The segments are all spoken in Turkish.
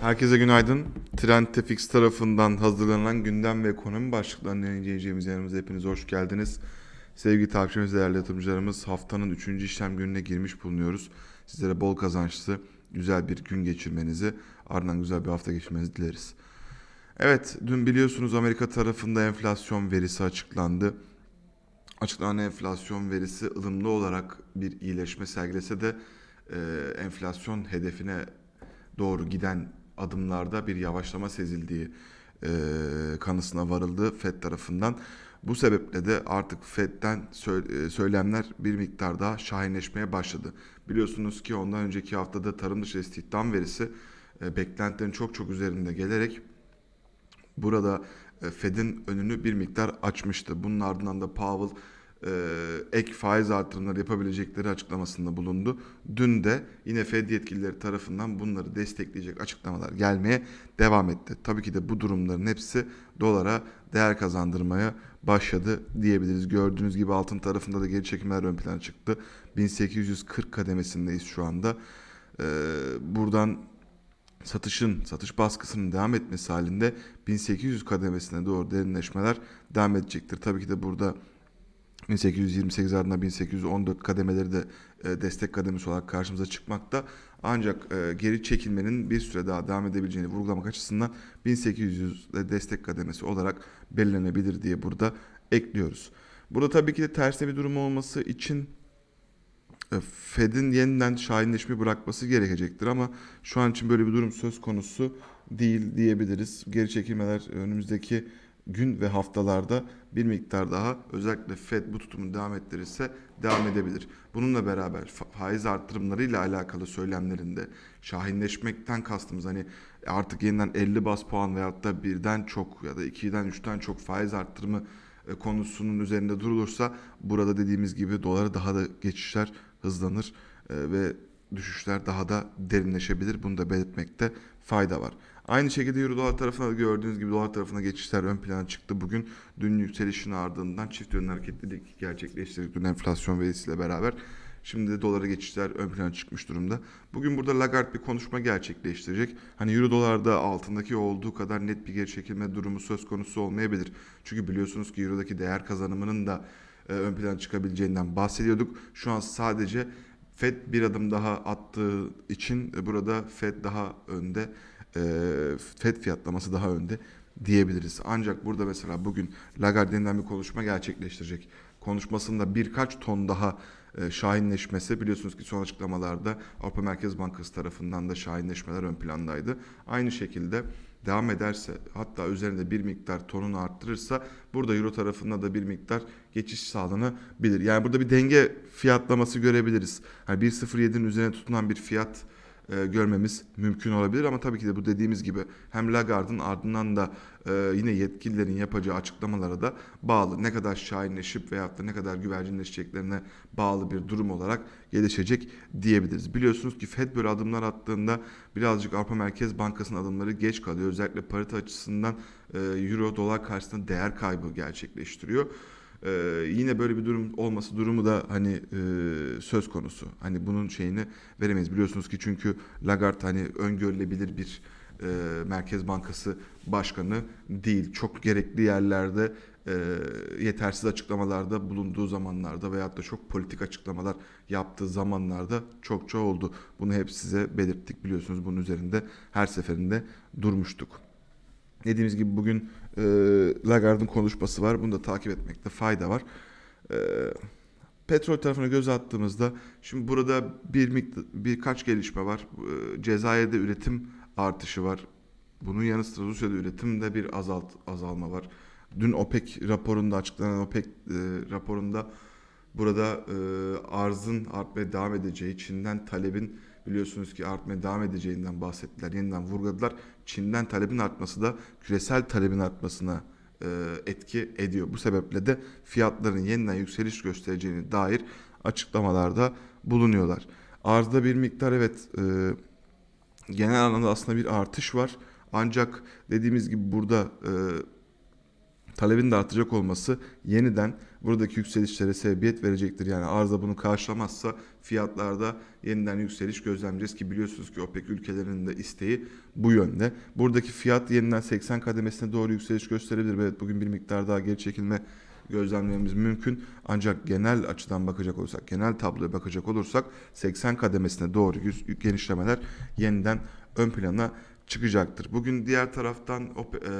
Herkese günaydın. Trendtefix tarafından hazırlanan gündem ve ekonomi başlıklarını inceleyeceğimiz yanımıza hepiniz hoş geldiniz. Sevgili takipçilerimiz, değerli yatırımcılarımız haftanın 3. işlem gününe girmiş bulunuyoruz. Sizlere bol kazançlı, güzel bir gün geçirmenizi, ardından güzel bir hafta geçirmenizi dileriz. Evet, dün biliyorsunuz Amerika tarafında enflasyon verisi açıklandı. Açıklanan enflasyon verisi ılımlı olarak bir iyileşme sergilese de e, enflasyon hedefine doğru giden adımlarda bir yavaşlama sezildiği e, kanısına varıldı FED tarafından. Bu sebeple de artık FED'den sö- söylemler bir miktar daha şahinleşmeye başladı. Biliyorsunuz ki ondan önceki haftada tarım dışı istihdam verisi e, beklentilerin çok çok üzerinde gelerek burada Fed'in önünü bir miktar açmıştı. Bunun ardından da Powell ek faiz artırımları yapabilecekleri açıklamasında bulundu. Dün de yine Fed yetkilileri tarafından bunları destekleyecek açıklamalar gelmeye devam etti. Tabii ki de bu durumların hepsi dolara değer kazandırmaya başladı diyebiliriz. Gördüğünüz gibi altın tarafında da geri çekimler ön plana çıktı. 1840 kademesindeyiz şu anda. E, buradan satışın, satış baskısının devam etmesi halinde 1800 kademesine doğru derinleşmeler devam edecektir. Tabii ki de burada 1828 ardından 1814 kademeleri de e, destek kademesi olarak karşımıza çıkmakta. Ancak e, geri çekilmenin bir süre daha devam edebileceğini vurgulamak açısından 1800 de destek kademesi olarak belirlenebilir diye burada ekliyoruz. Burada tabii ki de tersine bir durum olması için e, Fed'in yeniden şahinleşme bırakması gerekecektir ama şu an için böyle bir durum söz konusu değil diyebiliriz. Geri çekilmeler önümüzdeki gün ve haftalarda bir miktar daha özellikle Fed bu tutumu devam ettirirse devam edebilir. Bununla beraber fa- faiz artırımlarıyla alakalı söylemlerinde şahinleşmekten kastımız hani artık yeniden 50 bas puan veyahut da birden çok ya da 2'den 3'ten çok faiz arttırımı e, konusunun üzerinde durulursa burada dediğimiz gibi dolara daha da geçişler hızlanır e, ve düşüşler daha da derinleşebilir. Bunu da belirtmekte fayda var. Aynı şekilde Euro dolar tarafına gördüğünüz gibi dolar tarafına geçişler ön plana çıktı. Bugün dün yükselişin ardından çift yönlü hareketlilik gerçekleştirdik dün enflasyon verisiyle beraber. Şimdi de dolara geçişler ön plana çıkmış durumda. Bugün burada Lagarde bir konuşma gerçekleştirecek. Hani Euro dolarda altındaki olduğu kadar net bir geri çekilme durumu söz konusu olmayabilir. Çünkü biliyorsunuz ki Euro'daki değer kazanımının da e, ön plana çıkabileceğinden bahsediyorduk. Şu an sadece Fed bir adım daha attığı için e, burada Fed daha önde, Fed fiyatlaması daha önde diyebiliriz. Ancak burada mesela bugün Lagarde bir konuşma gerçekleştirecek. Konuşmasında birkaç ton daha e, şahinleşmesi biliyorsunuz ki son açıklamalarda Avrupa Merkez Bankası tarafından da şahinleşmeler ön plandaydı. Aynı şekilde devam ederse hatta üzerinde bir miktar tonunu arttırırsa burada euro tarafında da bir miktar geçiş sağlanabilir. Yani burada bir denge fiyatlaması görebiliriz. Hani 1.07'nin üzerine tutunan bir fiyat e, görmemiz mümkün olabilir ama tabii ki de bu dediğimiz gibi hem Lagarde'ın ardından da e, yine yetkililerin yapacağı açıklamalara da bağlı. Ne kadar şahinleşip veyahut da ne kadar güvercinleşeceklerine bağlı bir durum olarak gelişecek diyebiliriz. Biliyorsunuz ki Fed böyle adımlar attığında birazcık Avrupa Merkez Bankası'nın adımları geç kalıyor. Özellikle parite açısından e, Euro dolar karşısında değer kaybı gerçekleştiriyor. Ee, yine böyle bir durum olması durumu da hani e, söz konusu. Hani bunun şeyini veremeyiz. Biliyorsunuz ki çünkü Lagarde hani öngörülebilir bir e, Merkez Bankası başkanı değil. Çok gerekli yerlerde e, yetersiz açıklamalarda bulunduğu zamanlarda veyahut da çok politik açıklamalar yaptığı zamanlarda çokça oldu. Bunu hep size belirttik biliyorsunuz bunun üzerinde her seferinde durmuştuk. Dediğimiz gibi bugün e, Lagarde'ın konuşması var. Bunu da takip etmekte fayda var. E, petrol tarafına göz attığımızda şimdi burada bir birkaç gelişme var. E, Cezayir'de üretim artışı var. Bunun yanı sıra Rusya'da üretimde bir azalt azalma var. Dün OPEC raporunda açıklanan OPEC e, raporunda burada e, arzın artmaya devam edeceği, Çin'den talebin biliyorsunuz ki artmaya devam edeceğinden bahsettiler. Yeniden vurguladılar. Çin'den talebin artması da küresel talebin artmasına e, etki ediyor. Bu sebeple de fiyatların yeniden yükseliş göstereceğine dair açıklamalarda bulunuyorlar. Arzda bir miktar evet e, genel anlamda aslında bir artış var. Ancak dediğimiz gibi burada e, talebin de artacak olması yeniden buradaki yükselişlere sebebiyet verecektir. Yani arıza bunu karşılamazsa fiyatlarda yeniden yükseliş gözlemleyeceğiz ki biliyorsunuz ki OPEC ülkelerinin de isteği bu yönde. Buradaki fiyat yeniden 80 kademesine doğru yükseliş gösterebilir. Evet bugün bir miktar daha geri çekilme gözlemlememiz mümkün. Ancak genel açıdan bakacak olursak, genel tabloya bakacak olursak 80 kademesine doğru genişlemeler yeniden ön plana çıkacaktır. Bugün diğer taraftan e,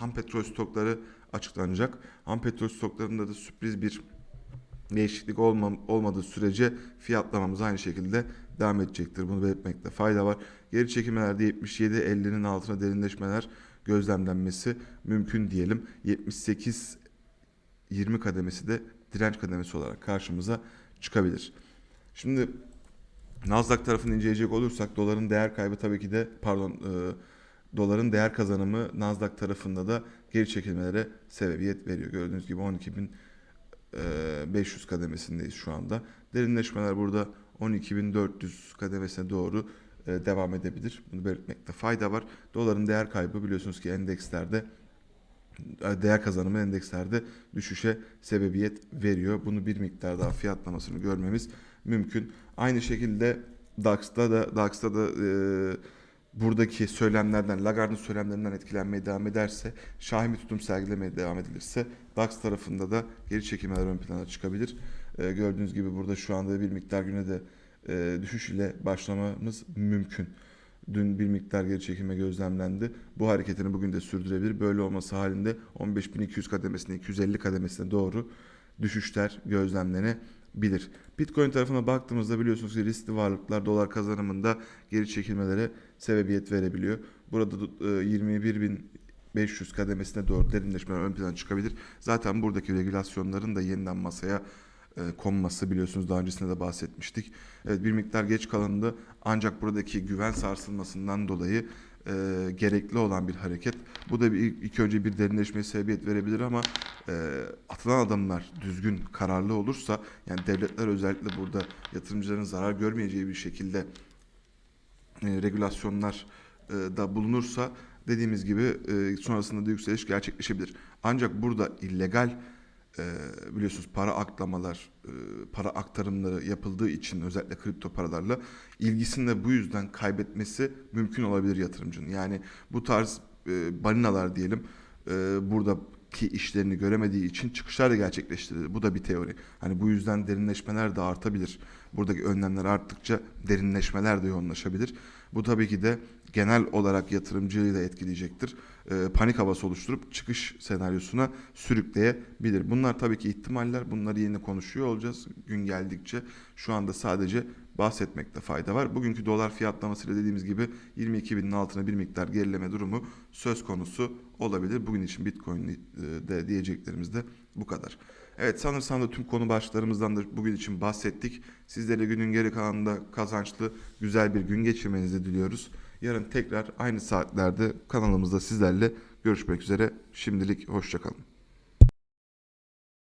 ham petrol stokları açıklanacak. Ham petrol stoklarında da sürpriz bir değişiklik olmam, olmadığı sürece fiyatlamamız aynı şekilde devam edecektir. Bunu belirtmekte fayda var. Geri çekilmelerde 77-50'nin altına derinleşmeler gözlemlenmesi mümkün diyelim. 78 20 kademesi de direnç kademesi olarak karşımıza çıkabilir. Şimdi Nasdaq tarafını inceleyecek olursak doların değer kaybı tabii ki de pardon e, doların değer kazanımı Nasdaq tarafında da geri çekilmelere sebebiyet veriyor. Gördüğünüz gibi 12.500 kademesindeyiz şu anda. Derinleşmeler burada 12.400 kademesine doğru e, devam edebilir. Bunu belirtmekte fayda var. Doların değer kaybı biliyorsunuz ki endekslerde e, değer kazanımı endekslerde düşüşe sebebiyet veriyor. Bunu bir miktar daha fiyatlamasını görmemiz mümkün. Aynı şekilde DAX'ta da DAX'ta da e, buradaki söylemlerden, Lagarde'ın söylemlerinden etkilenmeye devam ederse, şahin bir tutum sergilemeye devam edilirse DAX tarafında da geri çekilmeler ön plana çıkabilir. E, gördüğünüz gibi burada şu anda bir miktar güne de e, düşüş ile başlamamız mümkün. Dün bir miktar geri çekilme gözlemlendi. Bu hareketini bugün de sürdürebilir. Böyle olması halinde 15.200 kademesine 250 kademesine doğru düşüşler gözlemlenebilir. Bitcoin tarafına baktığımızda biliyorsunuz ki riskli varlıklar dolar kazanımında geri çekilmelere sebebiyet verebiliyor. Burada da, e, 21.500 kademesine doğru derinleşmeler ön plana çıkabilir. Zaten buradaki regülasyonların da yeniden masaya e, konması biliyorsunuz daha öncesinde de bahsetmiştik. Evet bir miktar geç kalındı ancak buradaki güven sarsılmasından dolayı e, gerekli olan bir hareket. Bu da bir, ilk önce bir derinleşmeye sebebiyet verebilir ama e, atılan adımlar düzgün, kararlı olursa yani devletler özellikle burada yatırımcıların zarar görmeyeceği bir şekilde e, regülasyonlar e, da bulunursa dediğimiz gibi e, sonrasında da yükseliş gerçekleşebilir. Ancak burada illegal e, biliyorsunuz para aklamalar, e, para aktarımları yapıldığı için özellikle kripto paralarla ilgisini de bu yüzden kaybetmesi mümkün olabilir yatırımcının. Yani bu tarz e, balinalar diyelim e, buradaki işlerini göremediği için çıkışlar da gerçekleştirilir. Bu da bir teori. Hani bu yüzden derinleşmeler de artabilir. Buradaki önlemler arttıkça derinleşmeler de yoğunlaşabilir. Bu tabii ki de genel olarak yatırımcıyı da etkileyecektir. E, panik havası oluşturup çıkış senaryosuna sürükleyebilir. Bunlar tabii ki ihtimaller. Bunları yeni konuşuyor olacağız gün geldikçe. Şu anda sadece bahsetmekte fayda var. Bugünkü dolar fiyatlamasıyla dediğimiz gibi 22 binin altına bir miktar gerileme durumu söz konusu olabilir. Bugün için Bitcoin'de diyeceklerimiz de bu kadar. Evet sanırsam da tüm konu başlıklarımızdan da bugün için bahsettik. Sizlere günün geri kalanında kazançlı güzel bir gün geçirmenizi diliyoruz. Yarın tekrar aynı saatlerde kanalımızda sizlerle görüşmek üzere. Şimdilik hoşçakalın.